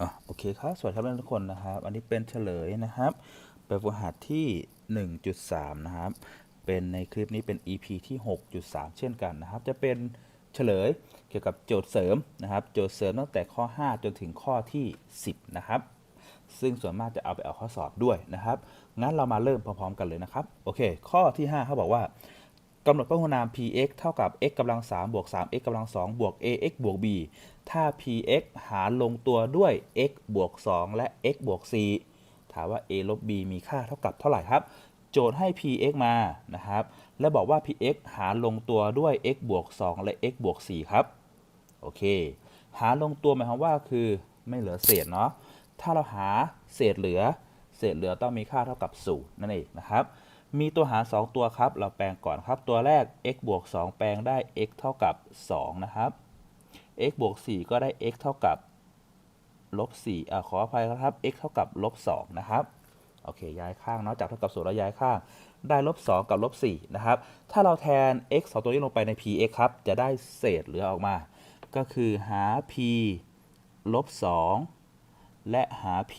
อะโอเคครับสวัสดีครับทุกคนนะครับ อันนี้เป็นเฉลยนะครับแบบฝึกหัดที่ 1.3 นะครับ เป็นในคลิปนี้เป็น EP ที่ 6.3 เช่นกันนะครับ จะเป็นเฉลยเกี่ยวกับโจทย์เสริมนะครับ โจทย์เสริมตั้งแต่ข้อ 5 จนถึงข้อที่ 10 นะครับ ซึ่งส่วนมากจะเอาไปเอาข้อสอบด้วยนะครับ งั้นเรามาเริ่มพร้อมๆกันเลยนะครับ โอเค ข้อที่ 5เขาบอกว่า กำหนดพหุนาม px เท่ากับ x กำลัง3บวก 3x กำลัง2บวก ax บวก b ถ้า px หารลงตัวด้วย x บวก 2 และ x บวก 4 ถามว่า a ลบ b มีค่าเท่ากับเท่าไหร่ครับ โจทย์ให้ px มานะครับ และบอกว่า px หารลงตัวด้วย x บวก 2 และ x บวก 4 ครับ โอเค หารลงตัวหมายความว่าคือไม่เหลือเศษเนาะ ถ้าเราหาเศษเหลือ เศษเหลือต้องมีค่าเท่ากับ 0 นั่นเองนะครับ มีตัวหาร 2 ตัวครับ เราแปลงก่อนครับ ตัวแรก x บวก 2 แปลงได้ x เท่ากับ 2 นะครับ x บวก 4 ก็ได้ x เท่ากับลบ4อ่าขออภัยครับ x เท่ากับลบ2นะครับ โอเค ย้ายข้างเนาะ จากเท่ากับ0แล้วย้ายข้าง ได้ลบ2กับลบ4นะครับ ถ้าเราแทน x 2 ตัวนี้ลงไปใน px ครับ จะได้เศษเหลือออกมา ก็คือหา p ลบ2และหา p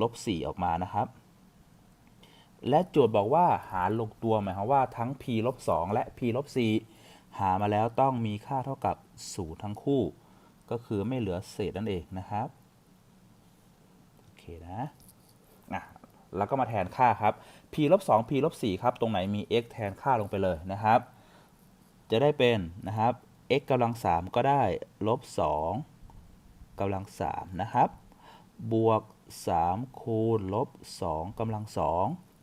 ลบ4ออกมานะครับ และโจทย์บอกว่าหารลงตัวหมายความว่าทั้ง p ลบ2และ p ลบ4หามาแล้วต้องมีค่าเท่ากับ0ทั้งคู่ ก็คือไม่เหลือเศษนั่นเองนะครับโอเคนะอะแล้วก็มาแทนค่าครับ p ลบ2 p ลบ4ครับ ตรงไหนมี x แทนค่าลงไปเลยนะครับ จะได้เป็นนะครับ x กำลัง 3 ก็ได้ลบ2กำลัง 3 นะครับ บวก 3 คูณลบ2กำลัง 2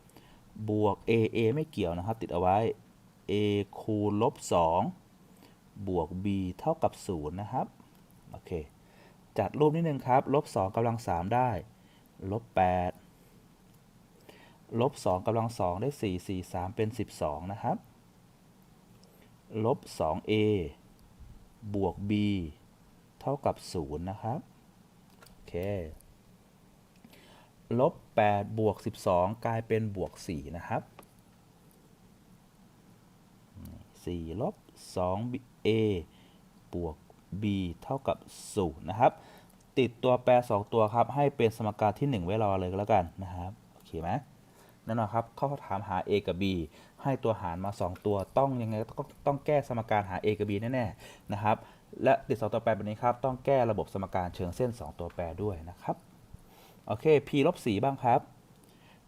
บวก a a ไม่เกี่ยวนะครับ ติดเอาไว้ a คูณลบ2บวก b เท่ากับ 0 นะครับ โอเค จัดรูปนิดนึงครับ ลบ2กำลัง 3 ได้ ลบ8ลบ2กำลัง 2 ได้ 4 4 3 เป็น 12 นะครับ ลบ 2a บวก b เท่ากับ 0 นะครับ โอเค ลบ8บวก12 กลายเป็นบวก 4 นะครับ4ลบ 2a บวก b เท่ากับ 0 นะครับ ติดตัวแปร 2 ตัวครับ ให้เป็นสมการที่ 1 ไว้รอเลยก็แล้วกันนะครับ โอเคไหมแน่นอนครับเขาถามหา a กับ b ให้ตัวหารมา 2 ตัวต้องยังไงต้องต้องแก้สมการหา a กับ b แน่ๆนะครับ และติด 2 ตัวแปรแบบนี้ครับ ต้องแก้ระบบสมการเชิงเส้น 2 ตัวแปรด้วยนะครับ โอเค p ลบ4บ้างครับ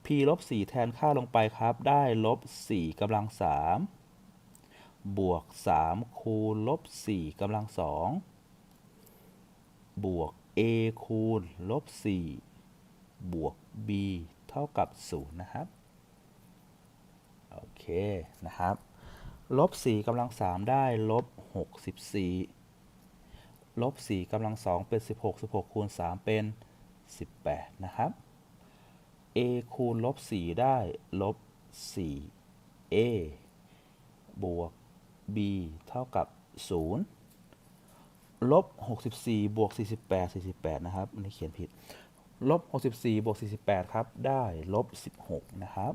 p ลบ4แทนค่าลงไปครับ ได้ลบ4กำลัง3บวก 3 คูณลบ4กำลัง2บวก a คูณลบ4บวก b เท่ากับ 0 นะครับ โอเค นะครับ ลบ4กำลัง3ได้ลบ64ลบ4กำลัง2เป็น 16 16คูณ3เป็น 18 นะครับ a คูณลบ 4 ได้ลบ 4a บวก b เท่ากับ 0 ลบ 64 บวก 48 48 นะครับอันนี้เขียนผิด ลบ 64 บวก 48 ครับ ได้ลบ 16 นะครับ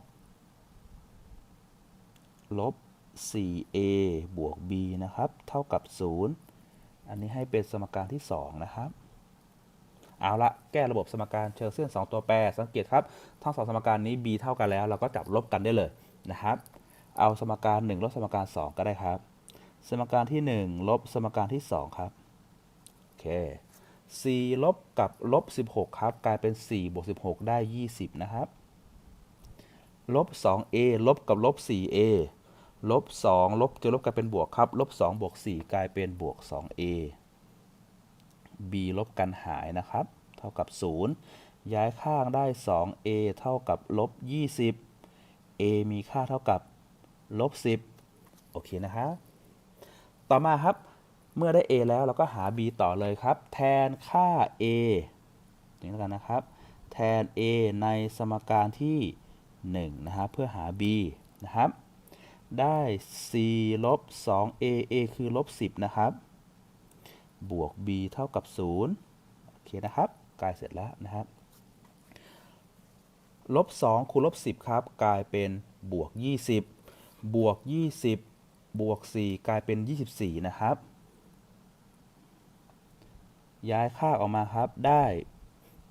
ลบ 4a บวก b นะครับ เท่ากับ 0 อันนี้ให้เป็นสมการที่ 2 นะครับ เอาละแก้ระบบสมการเชิงเส้น 2 ตัวแปร สังเกตครับ ทั้งสองสมการนี้ b เท่ากันแล้ว เราก็จับลบกันได้เลยนะครับ เอาสมการ 1 ลบสมการ 2 ก็ได้ครับ สมการที่ 1 ลบสมการที่ 2 ครับ โอเค 4 ลบกับลบ 16 ครับ กลายเป็น 4 บวก 16 ได้ 20 นะครับ ลบ 2a ลบกับลบ 4a ลบ 2 ลบจะลบกลายเป็นบวกครับ ลบ 2 บวก 4 กลายเป็นบวก 2a b ลบกันหายนะครับ เท่ากับ 0 ย้ายข้างได้ 2a เท่ากับลบ20 a มีค่าเท่ากับลบ10 โอเคนะครับ ต่อมาครับ เมื่อได้ a แล้วเราก็หา b ต่อเลยครับ แทนค่า a อย่างนี้แล้วกันนะครับ แทน a ในสมการที่ 1 นะครับ เพื่อหา b นะครับ ได้4ลบ 2a a คือลบ10 นะครับ บวก b เท่ากับ 0 โอเคนะครับกลายเสร็จแล้วนะครับลบ2คูณลบ 10 ครับ กลายเป็นบวก 20 บวก 20 บวก 4 กลายเป็น 24 นะครับ ย้ายค่าออกมาครับได้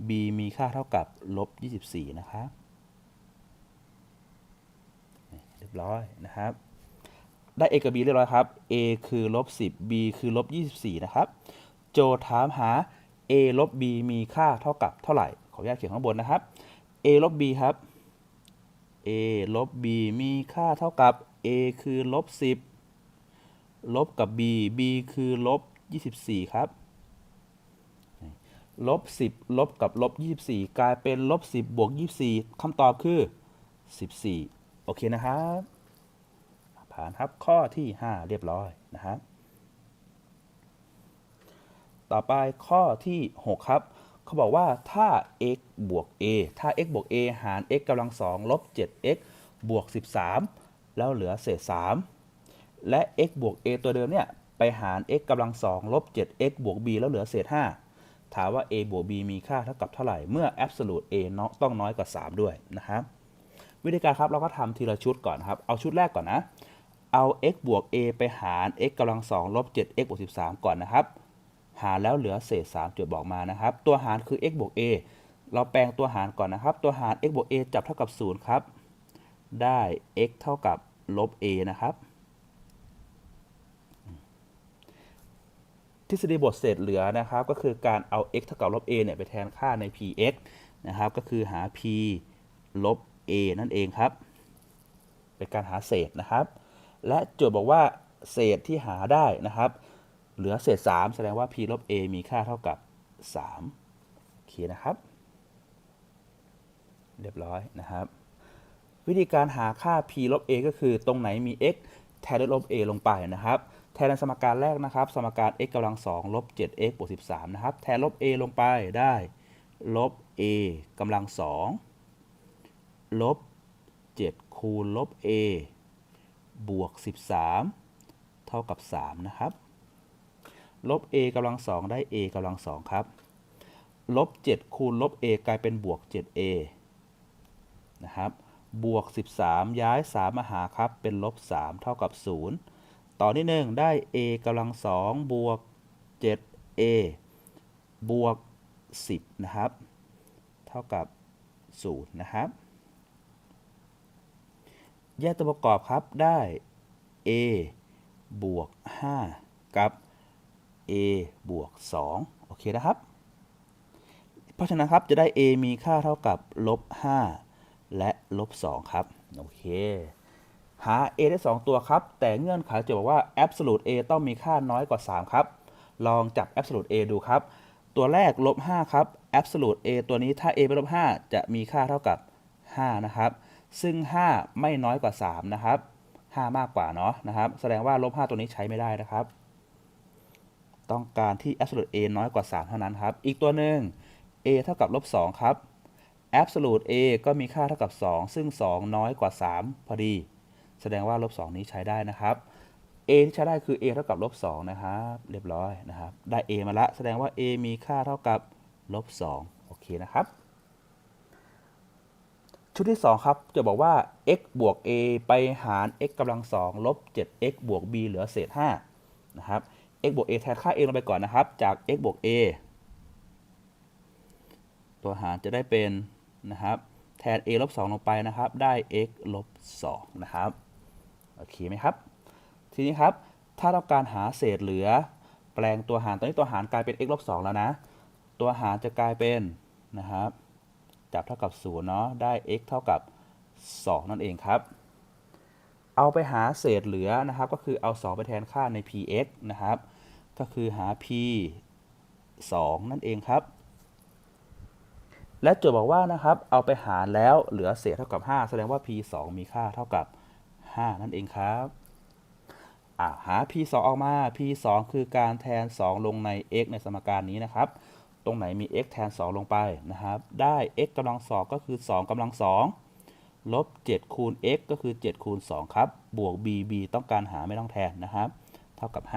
b มีค่าเท่ากับลบ 24 นะครับเรียบร้อยนะครับ ได้ a กับ b เรียบร้อยครับ a คือลบ10 b คือลบ24 นะครับ โจทย์ถามหา a ลบ b มีค่าเท่ากับเท่าไหร่ ขออนุญาตเขียนข้างบนนะครับ a ลบ b ครับ a ลบ b มีค่าเท่ากับ a คือลบ10 ลบกับ b b คือลบ24 ครับ ลบ 10 ลบกับลบ 24 กลายเป็นลบ 10 บวก 24 คำตอบคือ 14 โอเคนะครับานครับข้อที่ 5 เรียบร้อยนะครับต่อไปข้อที่ 6 ครับ เขาบอกว่าถ้า x บวก a ถ้า x บวก a หาร x กำลัง2ลบ 7x บวก 13 แล้วเหลือเศษ 3 และ x บวก a ตัวเดิมเนี่ย ไปหาร x กำลัง2ลบ 7x บวก b แล้วเหลือเศษ 5 ถามว่า a บวก b มีค่าเท่ากับเท่าไหร่ เมื่อ absolute a เนาะต้องน้อยกว่า 3 ด้วยนะครับ วิธีการครับเราก็ทำทีละชุดก่อนครับ เอาชุดแรกก่อนนะ เอา x บวก a ไปหาร x กำลัง2ลบ 7x บวก 13 ก่อนนะครับ หารแล้วเหลือเศษ 3 จุดบอกมานะครับ ตัวหารคือ x บวก a เราแปลงตัวหารก่อนนะครับ ตัวหาร x บวก a จับเท่ากับ 0 ครับ ได้ x เท่ากับลบ a นะครับ ทฤษฎีบทเศษเหลือนะครับ ก็คือการเอา x เท่ากับลบ a เนี่ยไปแทนค่าใน px นะครับ ก็คือหา p ลบ a นั่นเองครับ เป็นการหาเศษนะครับ และโจทย์บอกว่าเศษที่หาได้นะครับ เหลือเศษ 3 แสดงว่า p ลบ a มีค่าเท่ากับ3โอเคนะครับ เรียบร้อยนะครับ วิธีการหาค่า p ลบ a ก็คือตรงไหนมี x แทนด้วยลบ a ลงไปนะครับแทนในสมการแรกนะครับ สมการ x กำลัง2ลบ 7x บวก13 นะครับ แทนลบ a ลงไปได้ลบ a กำลัง2ลบ 7 คูณลบ a บวก 13 เท่ากับ 3 นะครับ ลบ a กำลัง2ได้ a กำลัง2ครับ ลบ 7 คูณลบ a กลายเป็นบวก 7a นะครับ บวก 13 ย้าย 3 มาหาครับ เป็นลบ 3 เท่ากับ 0 ต่อที่1ได้ a กำลัง2บวก 7a บวก 10 นะครับ เท่ากับ 0 นะครับ แยกตัวประกอบครับได้ a บวก 5 กับ a บวก 2 โอเคนะครับ เพราะฉะนั้นครับจะได้ a มีค่าเท่ากับลบ 5 และลบ 2 ครับ โอเค หา a ได้ 2 ตัวครับ แต่เงื่อนไขจะบอกว่า absolute a ต้องมีค่าน้อยกว่า 3 ครับ ลองจับ absolute a ดูครับ ตัวแรกลบ 5 ครับ absolute a ตัวนี้ถ้า a เป็นลบ 5 จะมีค่าเท่ากับ 5 นะครับ ซึ่ง 5 ไม่น้อยกว่า 3 นะครับ 5 มากกว่าเนาะนะครับ แสดงว่าลบ5ตัวนี้ใช้ไม่ได้นะครับ ต้องการที่ absolute a น้อยกว่า 3 เท่านั้นครับ อีกตัวหนึ่ง a เท่ากับลบ2ครับ absolute a ก็มีค่าเท่ากับ 2 ซึ่ง 2 น้อยกว่า 3 พอดี แสดงว่าลบ2นี้ใช้ได้นะครับ a ที่ใช้ได้คือ a เท่ากับลบ2นะครับ เรียบร้อยนะครับ ได้ a มาละ แสดงว่า a มีค่าเท่ากับลบ2โอเคนะครับ ชุดที่ 2 ครับ จะบอกว่า x บวก a ไปหาร x กำลัง2ลบ 7x บวก b เหลือเศษ5นะครับ x บวก a แทนค่า a ลงไปก่อนนะครับ จาก x บวก a ตัวหารจะได้เป็นนะครับ แทน a ลบ2ลงไปนะครับ ได้ x ลบ2นะครับ โอเคไหมครับ ทีนี้ครับ ถ้าต้องการหาเศษเหลือ แปลงตัวหาร ตอนนี้ตัวหารกลายเป็น x ลบ2แล้วนะ ตัวหารจะกลายเป็นนะครับ จับเท่ากับ0เนาะได้ x เท่ากับ 2 นั่นเองครับ เอาไปหาเศษเหลือนะครับ ก็คือเอา 2 ไปแทนค่าใน px นะครับ ก็คือหา p 2 นั่นเองครับ และโจทย์บอกว่านะครับ เอาไปหารแล้วเหลือเศษเท่ากับ 5 แสดงว่า p 2 มีค่าเท่ากับ 5 นั่นเองครับหา p 2ออกมา p 2คือการแทน 2 ลงใน x ในสมการนี้นะครับ ตรงไหนมี x แทน 2 ลงไปนะครับ ได้ x กำลัง 2 ก็คือ 2กำลัง 2 ลบ 7 คูณ x ก็คือ 7 คูณ 2 ครับ บวก b b ต้องการหาไม่ต้องแทนนะครับ เท่ากับ 5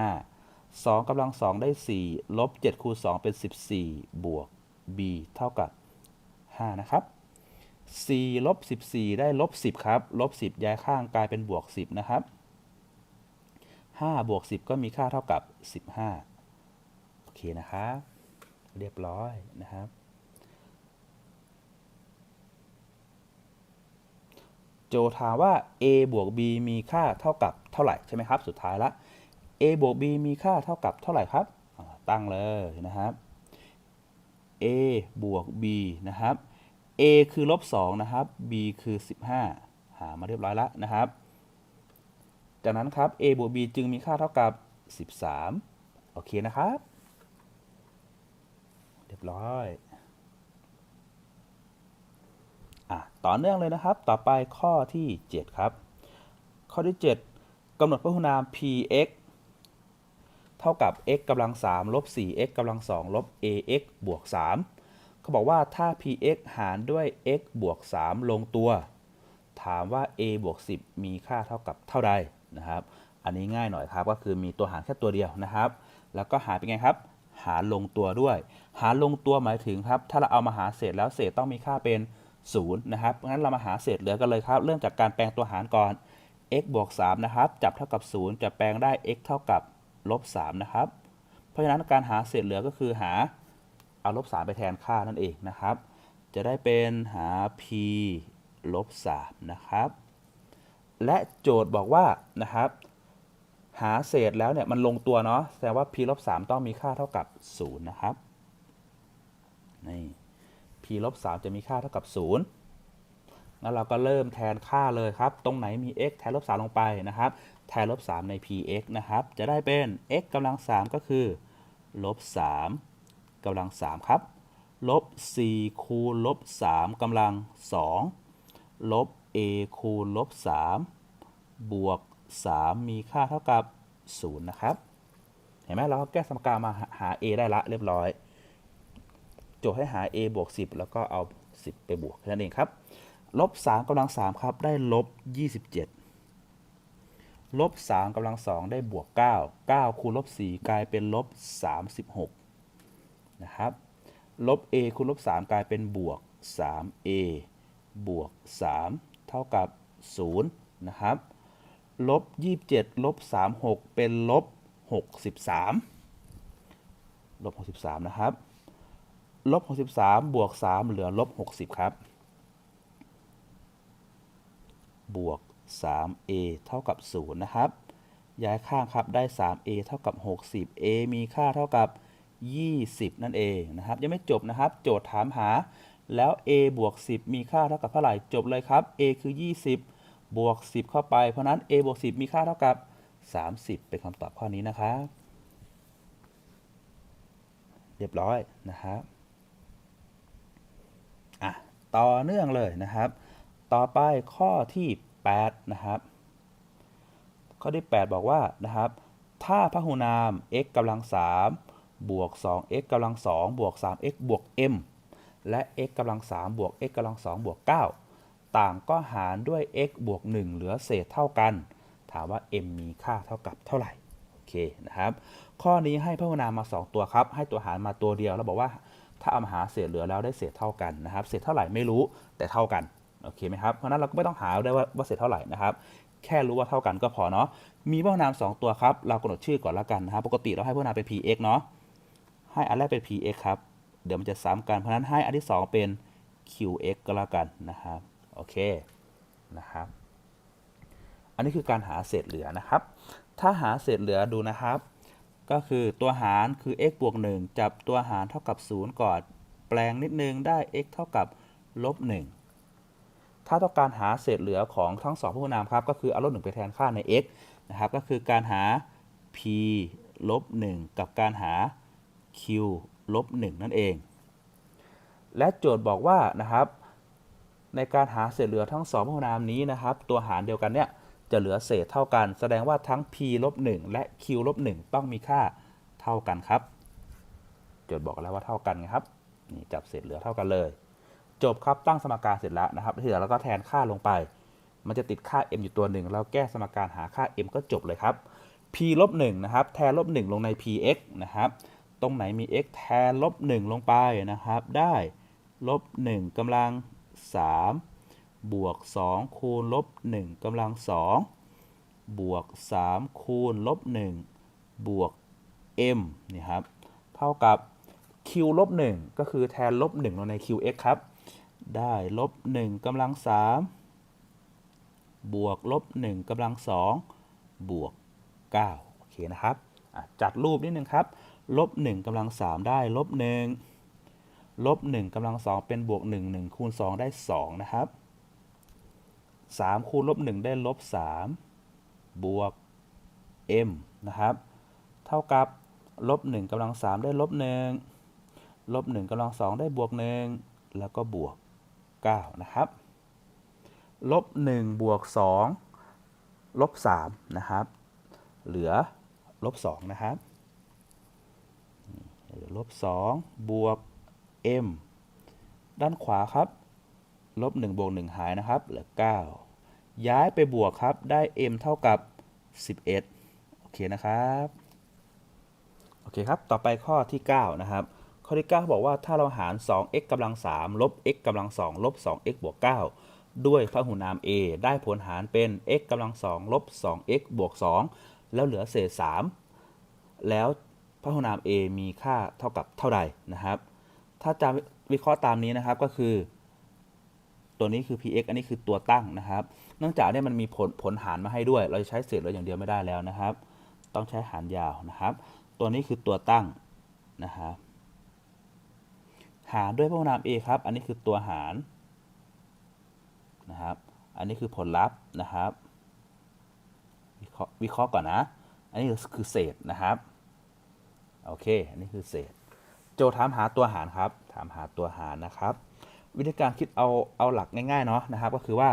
2กำลัง 2 ได้ 4 ลบ 7 คูณ 2 เป็น 14 บวก b เท่ากับ 5 นะครับ4ลบ14 ได้ลบ 10 ครับ ลบ 10 ย้ายข้างกลายเป็นบวก 10 นะครับ 5 บวก 10 ก็มีค่าเท่ากับ 15 โอเคนะครับ เรียบร้อยนะครับ โจทย์ถามว่า a บวก b มีค่าเท่ากับเท่าไหร่ใช่ไหมครับ สุดท้ายละ a บวก b มีค่าเท่ากับเท่าไหร่ครับ ตั้งเลยนะครับ a บวก b นะครับ a คือลบ2นะครับ b คือ 15 หามาเรียบร้อยแล้วนะครับ จากนั้นครับ a บวก b จึงมีค่าเท่ากับ 13 โอเคนะครับ รียบร้อยอะต่อเนื่องเลยนะครับ ต่อไปข้อที่ 7 ครับ ข้อที่ 7กำหนดพหุนาม px เท่ากับ x กำลัง3ลบ 4x กำลัง2ลบ ax บวก 3 เขาบอกว่าถ้า px หารด้วย x บวก 3 ลงตัว ถามว่า a บวก 10 มีค่าเท่ากับเท่าใดนะครับ อันนี้ง่ายหน่อยครับ ก็คือมีตัวหารแค่ตัวเดียวนะครับ แล้วก็หารเป็นไงครับ หารลงตัวด้วย หารลงตัวหมายถึงครับ ถ้าเราเอามาหาเศษแล้วเศษต้องมีค่าเป็น0นะครับงั้นเรามาหาเศษเหลือกันเลยครับ เริ่มจากการแปลงตัวหารก่อน x บวก3นะครับ จับเท่ากับ 0 จะแปลงได้ x เท่ากับลบ3นะครับ เพราะฉะนั้นการหาเศษเหลือก็คือหาเอาลบ3ไปแทนค่านั่นเองนะครับ จะได้เป็นหา p ลบ3นะครับ และโจทย์บอกว่านะครับ หาเศษแล้วเนี่ยมันลงตัวเนาะแสดงว่า p ลบ3ต้องมีค่าเท่ากับ 0 นะครับ นี่ p ลบ3จะมีค่าเท่ากับ0งั้นเราก็เริ่มแทนค่าเลยครับ ตรงไหนมี x แทนลบ3ลงไปนะครับ แทนลบ3ใน px นะครับ จะได้เป็น x กำลัง 3 ก็คือลบ3กำลัง 3 ครับ ลบ 4 คูณลบ 3กำลัง 2 ลบ a คูณลบ 3 บวก 3 มีค่าเท่ากับ 0 นะครับ เห็นไหมเราก็แก้สมการมาหา a ได้ละเรียบร้อย โจทย์ให้หา a บวก 10 แล้วก็เอา 10 ไปบวกนั้นเองครับ ลบ 3กำลัง 3 ครับ ได้ลบ 27 ลบ 3กำลัง 2 ได้บวก 9 9 คูณลบ 4 กลายเป็นลบ 36 นะครับ ลบ a คูณลบ 3 กลายเป็นบวก 3a บวก 3 เท่ากับ 0 นะครับ ลบ27ลบ36 เป็นลบ63ลบ63 นะครับลบ63บวก3เหลือลบ60 ครับ บวก 3a เท่ากับ 0 นะครับ ย้ายข้างครับได้ 3a เท่ากับ 60 a มีค่าเท่ากับ 20 นั่นเองนะครับ ยังไม่จบนะครับ โจทย์ถามหาแล้ว a บวก 10 มีค่าเท่ากับเท่าไหร่ จบเลยครับ a คือ 20 บวก 10 เข้าไป เพราะนั้น a บวก 10 มีค่าเท่ากับ 30 เป็นคำตอบข้อนี้นะครับ เรียบร้อยนะครับอะต่อเนื่องเลยนะครับ ต่อไปข้อที่ 8 นะครับ ข้อที่ 8 บอกว่านะครับ ถ้าพหุนาม x กำลัง3บวก 2x กำลัง2บวก 3x บวก m และ x กำลัง3บวก x กำลัง2บวก 9 ต่างก็หารด้วย x บวก 1 เหลือเศษเท่ากัน ถามว่า m มีค่าเท่ากับเท่าไหร่ โอเคนะครับ ข้อนี้ให้พหุนามมา 2 ตัวครับ ให้ตัวหารมาตัวเดียว แล้วบอกว่าถ้าเอามาหาเศษเหลือแล้วได้เศษเท่ากันนะครับ เศษเท่าไหร่ไม่รู้แต่เท่ากัน โอเคไหมครับ เพราะนั้นเราก็ไม่ต้องหาได้ว่าว่าเศษเท่าไหร่นะครับ แค่รู้ว่าเท่ากันก็พอเนาะ มีพหุนาม 2 ตัวครับ เรากำหนดชื่อก่อนละกันนะครับ ปกติเราให้พหุนามเป็น px เนาะ ให้อันแรกเป็น px ครับ เดี๋ยวมันจะซ้ำกัน เพราะฉะนั้นให้อันที่ 2 เป็น qx ก็แล้วกันนะครับ โอเคนะครับ อันนี้คือการหาเศษเหลือนะครับ ถ้าหาเศษเหลือดูนะครับ ก็คือตัวหารคือ x บวก 1 จับตัวหารเท่ากับ 0 ก่อน แปลงนิดนึงได้ x เท่ากับลบ1ถ้าต้องการหาเศษเหลือของทั้งสองพหุนามครับก็คือเอาลบ1ไปแทนค่าใน x นะครับ ก็คือการหา p ลบ1กับการหา q ลบ1นั่นเอง และโจทย์บอกว่านะครับ ในการหาเศษเหลือทั้งสองพหุนามนี้นะครับ ตัวหารเดียวกันเนี่ยจะเหลือเศษเท่ากัน แสดงว่าทั้ง p ลบ1และ q ลบ1ต้องมีค่าเท่ากันครับโจทย์บอกแล้วว่าเท่ากันครับนี่จับเศษเหลือเท่ากันเลย จบครับตั้งสมการเสร็จแล้วนะครับที่เหลือเราก็แทนค่าลงไป มันจะติดค่า m อยู่ตัวหนึ่งเราแก้สมการหาค่า m ก็จบเลยครับ p ลบ1นะครับ แทนลบ1ลงใน px นะครับ ตรงไหนมี x แทนลบ1ลงไปนะครับ ได้ลบ1กำลัง 3 บวก 2 คูณลบ1กำลัง 2 บวก 3 คูณลบ1บวก m นี่ครับ เท่ากับ q ลบ1ก็คือแทนลบ1ลงใน qx ครับ ได้ลบ1กำลัง 3 บวกลบ1กำลัง 2 บวก 9 โอเคนะครับ จัดรูปนิดนึงครับ ลบ1กำลัง 3 ได้ลบ1 ลบ1กำลัง2เป็นบวก 1 1 คูณ 2 ได้ 2 นะครับ 3 คูณลบ 1 ได้ลบ 3 บวก m นะครับ เท่ากับลบ1กำลัง 3 ได้ลบ 1 ลบ 1กำลัง 2 ได้บวก 1 แล้วก็บวก 9 นะครับ ลบ 1 บวก 2 ลบ 3 นะครับ เหลือลบ 2 นะครับเหลือลบ 2 บวก m ด้านขวาครับ ลบ1บวก1หายนะครับ เหลือ 9 ย้ายไปบวกครับได้ m เท่ากับ 11 โอเคนะครับ โอเคครับ ต่อไปข้อที่ 9 นะครับ ข้อที่ 9 บอกว่าถ้าเราหาร 2x กำลัง 3 ลบ x กำลัง 2 ลบ 2x บวก 9 ด้วยพหุนาม a ได้ผลหารเป็น x กำลัง 2 ลบ 2x บวก 2 แล้วเหลือเศษ 3 แล้วพหุนาม a มีค่าเท่ากับเท่าใดนะครับ ถ้าจะวิเคราะห์ตามนี้นะครับก็คือ ตัวนี้คือ px อันนี้คือตัวตั้งนะครับ เนื่องจากเนี่ยมันมีผลผลหารมาให้ด้วย เราจะใช้เศษเหลืออย่างเดียวไม่ได้แล้วนะครับ ต้องใช้หารยาวนะครับ ตัวนี้คือตัวตั้งนะครับหารด้วยพหุนาม a ครับ อันนี้คือตัวหารนะครับ อันนี้คือผลลัพธ์นะครับ วิเคราะห์วิเคราะห์ก่อนนะ อันนี้คือเศษนะครับ โอเค อันนี้คือเศษ โจทย์ถามหาตัวหารครับ ถามหาตัวหารนะครับ วิธีการคิดเอาเอาหลักง่ายๆเนาะนะครับ ก็คือว่า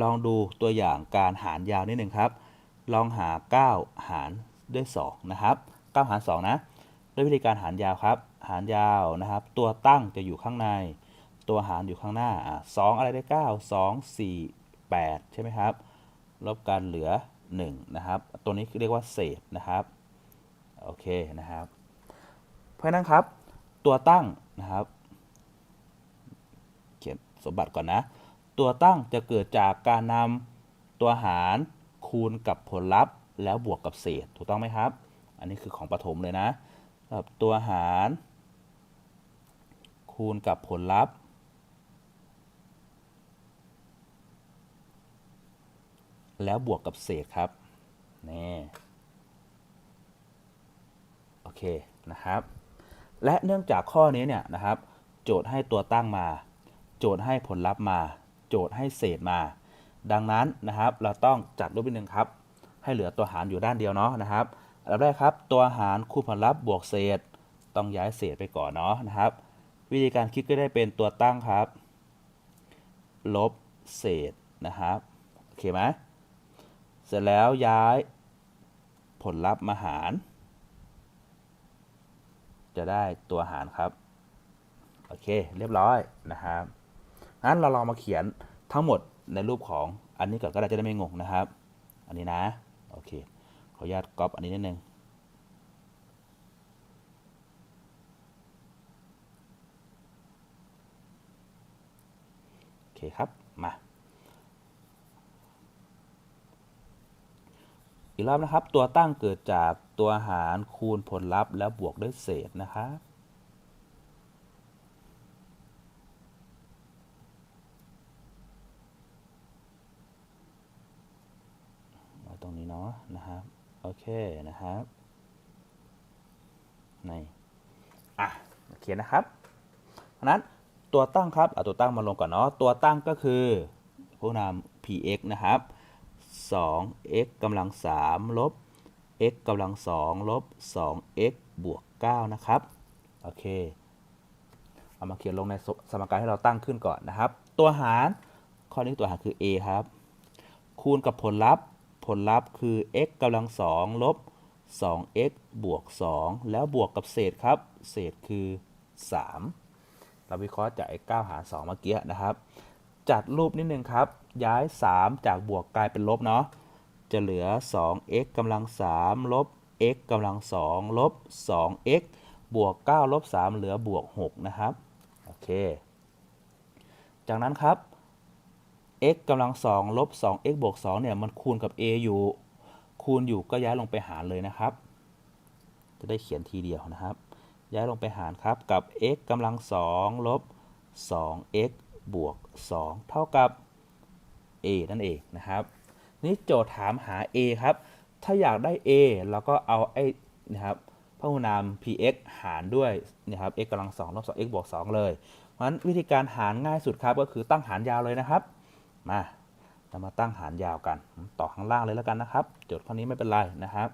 ลองดูตัวอย่างการหารยาวนิดหนึ่งครับ ลองหา 9 หารด้วย 2 นะครับ 9 หาร 2 นะด้วยวิธีการหารยาวครับ หารยาวนะครับ ตัวตั้งจะอยู่ข้างใน ตัวหารอยู่ข้างหน้าอะ2อะไรได้ 9 2 4 8 ใช่ไหมครับ ลบกันเหลือ 1 นะครับ ตัวนี้เรียกว่าเศษนะครับ โอเคนะครับ เพราะนั้นครับ ตัวตั้งนะครับ เขียนสมบัติก่อนนะ ตัวตั้งจะเกิดจากการนำตัวหารคูณกับผลลัพธ์ แล้วบวกกับเศษถูกต้องไหมครับ อันนี้คือของประถมเลยนะแบบตัวหาร คูณกับผลลัพธ์ แล้วบวกกับเศษครับนี่ เคนะครับ และเนื่องจากข้อนี้เนี่ยนะครับ โจทย์ให้ตัวตั้งมา โจทย์ให้ผลลัพธ์มา โจทย์ให้เศษมา ดังนั้นนะครับ เราต้องจัดรูปนิดนึงครับ ให้เหลือตัวหารอยู่ด้านเดียวเนาะนะครับอันดับแรกครับ ตัวหารคูณผลลัพธ์บวกเศษ ต้องย้ายเศษไปก่อนเนาะนะครับ วิธีการคิดก็ได้เป็นตัวตั้งครับ ลบเศษนะครับโอเคไหมเสร็จแล้วย้ายผลลัพธ์มาหาร จะได้ตัวหารครับ โอเค เรียบร้อยนะครับงั้นเราลองมาเขียนทั้งหมดในรูปของอันนี้ก่อนก็ได้จะได้ไม่งงนะครับ อันนี้นะ โอเค ขออนุญาตก๊อปอันนี้นิดนึงโอเคครับ มาอีกรอบนะครับ ตัวตั้งเกิดจาก ตัวหารคูณผลลัพธ์แล้วบวกด้วยเศษนะครับไว้ตรงนี้เนาะนะครับ โอเคนะครับ ใน อะ โอเคนะครับนั้นตัวตั้งครับเอาตัวตั้งมาลงก่อนเนาะ ตัวตั้งก็คือพวกนาม px นะครับ 2x กำลัง3ลบ x กำลัง2ลบ 2x บวก 9 นะครับ โอเค เอามาเขียนลงในสสมการที่เราตั้งขึ้นก่อนนะครับ ตัวหาร ข้อนี้ตัวหารคือ a ครับ คูณกับผลลัพธ์ ผลลัพธ์คือ x กำลัง2ลบ 2x บวก 2 แล้วบวกกับเศษครับ เศษคือ 3 เราวิเคราะห์จากไอ้9หาร 2 เมื่อกี้นะครับ จัดรูปนิดนึงครับ ย้าย 3 จากบวกกลายเป็นลบเนาะ จะเหลือ 2x กำลัง 3 ลบ x กำลัง 2 ลบ 2x บวก 9 ลบ 3 เหลือบวก 6 นะครับ โอเค จากนั้นครับ x กำลัง 2 ลบ 2x บวก 2 เนี่ย มันคูณกับ a อยู่ คูณอยู่ก็ย้ายลงไปหารเลยนะครับ จะได้เขียนทีเดียวนะครับ ย้ายลงไปหารครับกับ x กำลัง 2 ลบ 2x บวก 2 เท่ากับ a นั่นเองนะครับ นี่โจทย์ถามหา a ครับ ถ้าอยากได้ a เราก็เอาไอ้นะครับพหุนาม px หารด้วยนะครับ x กำลัง2ลบ 2x บวก2เลย เพราะฉะนั้นวิธีการหารง่ายสุดครับก็คือตั้งหารยาวเลยนะครับ มาเรามาตั้งหารยาวกัน ต่อข้างล่างเลยแล้วกันนะครับ โจทย์ข้อนี้ไม่เป็นไรนะครับ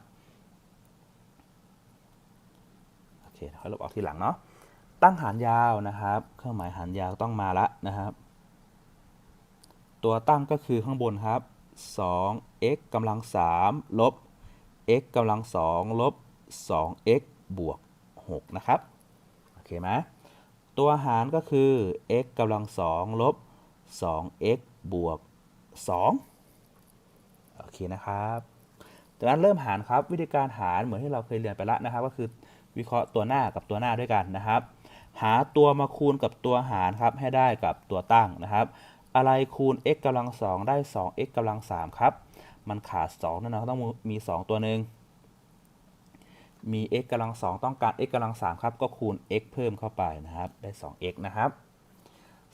โอเคค่อยลบออกทีหลังเนาะตั้งหารยาวนะครับ เครื่องหมายหารยาวต้องมาละนะครับ ตัวตั้งก็คือข้างบนครับ 2x กำลัง3ลบ x กำลัง2ลบ 2x บวก 6 นะครับ โอเคไหมตัวหารก็คือ x กำลัง2ลบ 2x บวก 2 โอเคนะครับจากนั้นเริ่มหารครับวิธีการหารเหมือนที่เราเคยเรียนไปแล้วนะครับ ก็คือวิเคราะห์ตัวหน้ากับตัวหน้าด้วยกันนะครับ หาตัวมาคูณกับตัวหารครับให้ได้กับตัวตั้งนะครับ อะไรคูณ x กำลัง 2 ได้ 2x กำลัง 3 ครับ มันขาด2นั่นนะต้องมี 2 ตัวหนึ่งมี x กำลัง 2 ต้องการ x กำลัง 3 ครับ ก็คูณ x เพิ่มเข้าไปนะครับ ได้ 2x นะครับ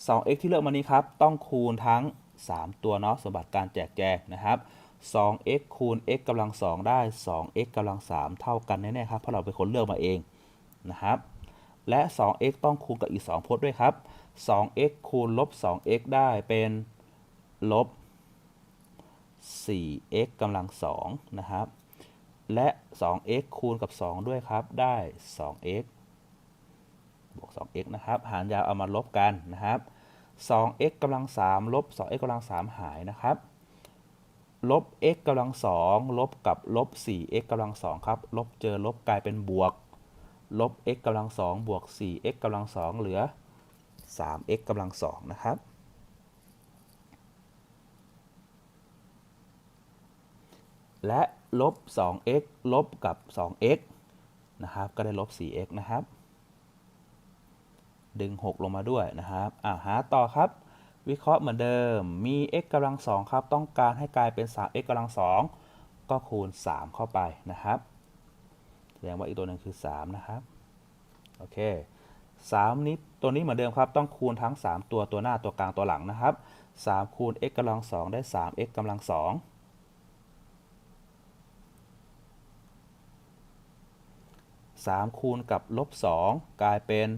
2x ที่เลือกมานี้ครับ ต้องคูณทั้ง 3 ตัวเนาะสมบัติการแจกแจงนะครับ 2x คูณ x กำลัง 2 ได้ 2x กำลัง 3 เท่ากันแน่ๆครับ เพราะเราเป็นคนเลือกมาเองนะครับ และ 2x ต้องคูณกับอีก 2 พจน์ด้วยครับ 2x คูณลบ 2x ได้เป็นลบ 4x กำลัง2นะครับ และ 2x คูณกับ 2 ด้วยครับ ได้ 2x บวก 2x นะครับ หารยาวเอามาลบกันนะครับ 2x กำลัง3ลบ 2x กำลัง3หายนะครับ ลบ x กำลัง2ลบกับลบ 4x กำลัง2ครับ ลบเจอลบกลายเป็นบวก ลบ x กำลัง2บวก 4x กำลัง2เหลือ 3x กำลัง2นะครับ และลบ 2x ลบกับ 2x นะครับ ก็ได้ลบ 4x นะครับ ดึง 6 ลงมาด้วยนะครับอ่าหาต่อครับ วิเคราะห์เหมือนเดิม มี x กำลัง2ครับ ต้องการให้กลายเป็น 3x กำลัง2ก็คูณ 3 เข้าไปนะครับ แสดงว่าอีกตัวหนึ่งคือ 3 นะครับ โอเค 3 นี้ตัวนี้เหมือนเดิมครับ ต้องคูณทั้ง 3 ตัวตัวหน้าตัวกลางตัวหลังนะครับ 3 คูณ x กำลัง 2 ได้ 3x กำลัง 2 3 คูณกับลบ 2 กลายเป็น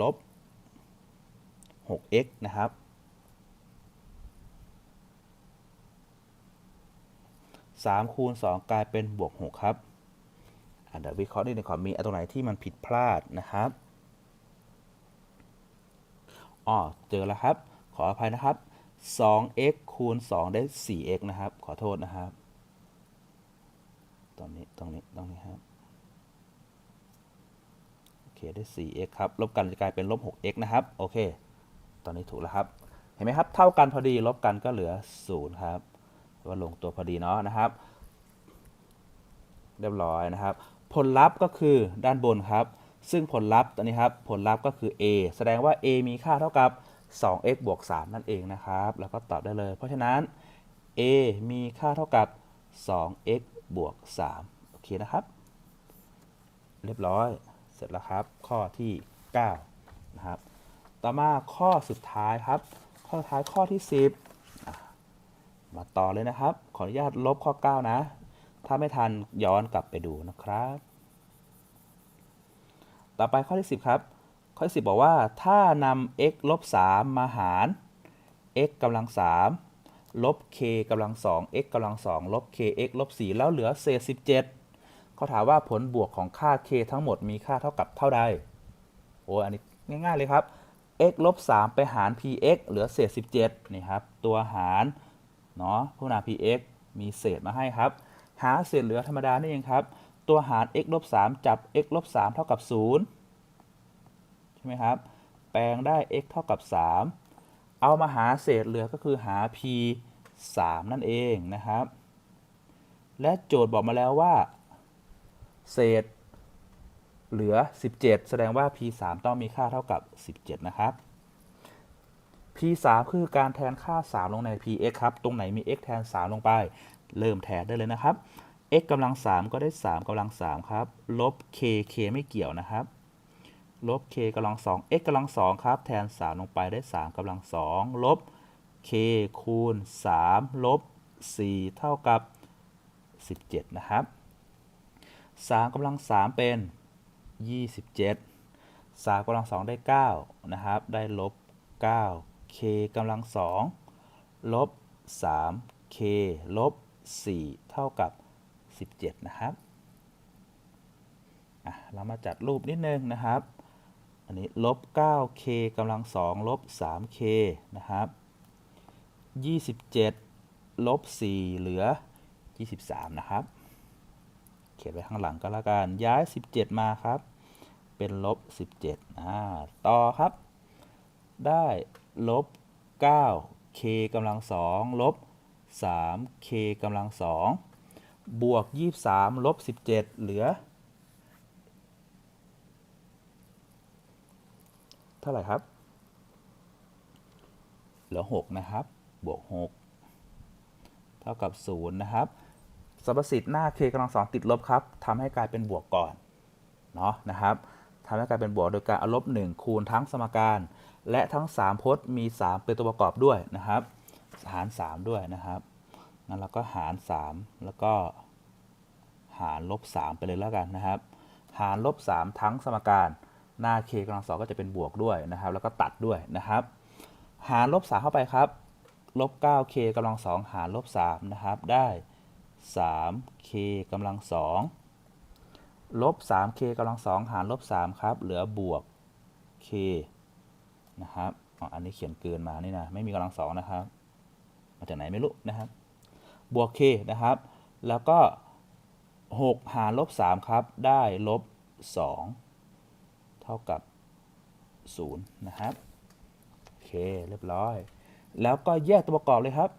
ลบ 6x นะครับ 3 คูณ 2 กลายเป็นบวก 6 ครับ เดี๋ยววิเคราะห์นิดหนึงก่อนมีอันตรงไหนที่มันผิดพลาดนะครับอ๋อเจอแล้วครับ ขออภัยนะครับ 2x คูณ 2 ได้ 4x นะครับ ขอโทษนะครับ ตรงนี้ ตรงนี้ ตรงนี้ครับ โอเค ได้ 4x ครับ ลบกันจะกลายเป็นลบ 6x นะครับ โอเค ตอนนี้ถูกแล้วครับ เห็นไหมครับ เท่ากันพอดี ลบกันก็เหลือ 0 ครับ ว่าลงตัวพอดีเนาะนะครับ เรียบร้อยนะครับ ผลลัพธ์ก็คือด้านบนครับ ซึ่งผลลัพธ์ตัวนี้ครับ ผลลัพธ์ก็คือ a แสดงว่า a มีค่าเท่ากับ 2x บวก 3 นั่นเองนะครับ แล้วก็ตอบได้เลย เพราะฉะนั้น a มีค่าเท่ากับ 2x บวก 3 โอเคนะครับ เรียบร้อย เสร็จแล้วครับ ข้อที่ 9 นะครับ ต่อมาข้อสุดท้ายครับ ข้อท้ายข้อที่ 10 มาต่อเลยนะครับ ขออนุญาตลบข้อ 9 นะ ถ้าไม่ทันย้อนกลับไปดูนะครับ ต่อไปข้อที่ 10 ครับ ข้อที่ 10 บอกว่า ถ้านำ x ลบ3มาหาร x กำลัง3ลบ k กำลัง2 x กำลัง2ลบ k x ลบ4แล้วเหลือเศษ 17 เขาถามว่าผลบวกของค่า k ทั้งหมดมีค่าเท่ากับเท่าใด โอ้อันนี้ง่าย ๆ เลยครับ x ลบ3ไปหาร px เหลือเศษ 17 นี่ครับ ตัวหาร เนาะพวกนา px มีเศษมาให้ครับ หาเศษเหลือธรรมดานี่เองครับ ตัวหาร x ลบ3จับ x ลบ3เท่ากับ 0 ใช่ไหมครับ แปลงได้ x เท่ากับ 3 เอามาหาเศษเหลือก็คือหา p 3 นั่นเองนะครับ และโจทย์บอกมาแล้วว่า เศษเหลือ 17 แสดงว่า p 3ต้องมีค่าเท่ากับ 17 นะครับ p 3คือการแทนค่า 3 ลงใน px ครับ ตรงไหนมี x แทน 3 ลงไป เริ่มแทนได้เลยนะครับ x กำลัง 3 ก็ได้ 3กำลัง 3 ครับ ลบ k k ไม่เกี่ยวนะครับ ลบ k กำลัง 2 x กำลัง 2 ครับ แทน 3 ลงไปได้ 3กำลัง 2 ลบ k คูณ 3 ลบ 4 เท่ากับ 17 นะครับ 3กำลัง 3 เป็น 27 3กำลัง 2 ได้ 9 นะครับ ได้ลบ 9 k กำลัง 2 ลบ 3 k ลบ 4 เท่ากับ 17 นะครับ เรามาจัดรูปนิดนึงนะครับ อันนี้ลบ 9k กำลัง 2 ลบ 3k นะครับ 27 ลบ 4 เหลือ 23 นะครับ เขียนไว้ข้างหลังก็แล้วกัน ย้าย 17 มาครับ เป็นลบ 17อ่าต่อครับ ได้ลบ 9k กำลัง 2 ลบ 3k กำลัง 2 บวก 23 ลบ 17 เหลือ เท่าไหร่ครับ เหลือ 6 นะครับ บวก 6 เท่ากับ 0 นะครับสรรพสิทธิ์หน้า k กำลัง 2 ติดลบครับทำให้กลายเป็นบวกก่อนเนาะนะครับทำให้กลายเป็นบวกโดยการเอาลบ 1 คูณทั้งสมการ และทั้ง 3 พจน์มี 3 เป็นตัวประกอบด้วยนะครับ หาร 3 ด้วยนะครับงั้นเราก็หาร 3 แล้วก็หารลบ 3 ไปเลยแล้วกันนะครับ หารลบ 3 ทั้งสมการหน้า k กำลังสองก็จะเป็นบวกด้วยนะครับ แล้วก็ตัดด้วยนะครับ หารลบ 3 เข้าไปครับลบ 9k กำลัง2หารลบ 3 นะครับ ได้ 3k กำลัง2ลบ 3k กำลัง2หารลบ 3 ครับ เหลือบวก k นะครับอ๋ออันนี้เขียนเกินมานี่นะ ไม่มีกำลัง2นะครับ มาจากไหนไม่รู้นะครับ บวก k นะครับ แล้วก็ 6 หารลบ 3 ครับ ได้ลบ 2 เท่ากับ 0 นะครับ โอเค เรียบร้อย แล้วก็แยกตัวประกอบเลยครับ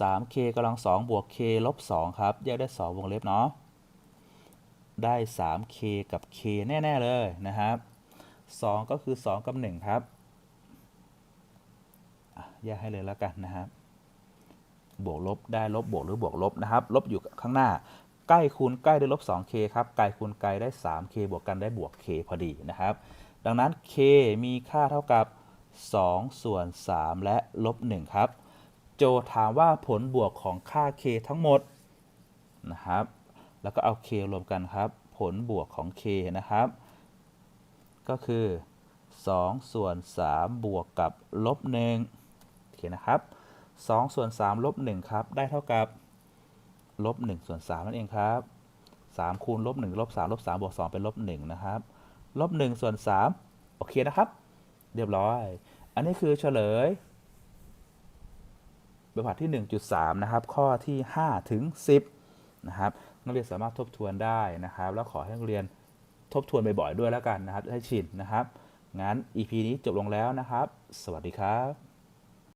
3k กำลัง 2 บวก k ลบ 2 ครับ แยกได้ 2 วงเล็บเนาะ ได้ 3k กับ k แน่ ๆ เลยนะครับ 2 ก็คือ 2 กับ 1 ครับ แยกให้เลยแล้วกันนะครับบวกลบได้ลบบวกหรือบวกลบนะครับ ลบอยู่ข้างหน้า ใกล้คูณใกล้ได้ลบ 2k ครับไกลคูณไกลได้ 3k บวกกันได้บวก k พอดีนะครับ ดังนั้น k มีค่าเท่ากับ 2 ส่วน 3 และลบ 1 ครับ โจทย์ถามว่าผลบวกของค่า k ทั้งหมดนะครับ แล้วก็เอา k รวมกันครับ ผลบวกของ k นะครับ ก็คือ 2 ส่วน 3 บวกกับลบ 1 โอเคนะครับ2ส่วน3ลบ1ครับ ได้เท่ากับลบ1ส่วน3นั่นเองครับ3คูณลบ1ลบ3ลบ3บวก2เป็นลบ1นะครับ ลบ1ส่วน3โอเคนะครับ เรียบร้อย อันนี้คือเฉลยแบบผาที่ 1.3 นะครับ ข้อที่ 5 ถึง 10 นะครับ นักเรียนสามารถทบทวนได้นะครับ แล้วขอให้นักเรียนทบทวนบ่อยๆด้วยแล้วกันนะครับ ให้ชินนะครับ งั้น EP นี้จบลงแล้วนะครับ สวัสดีครับ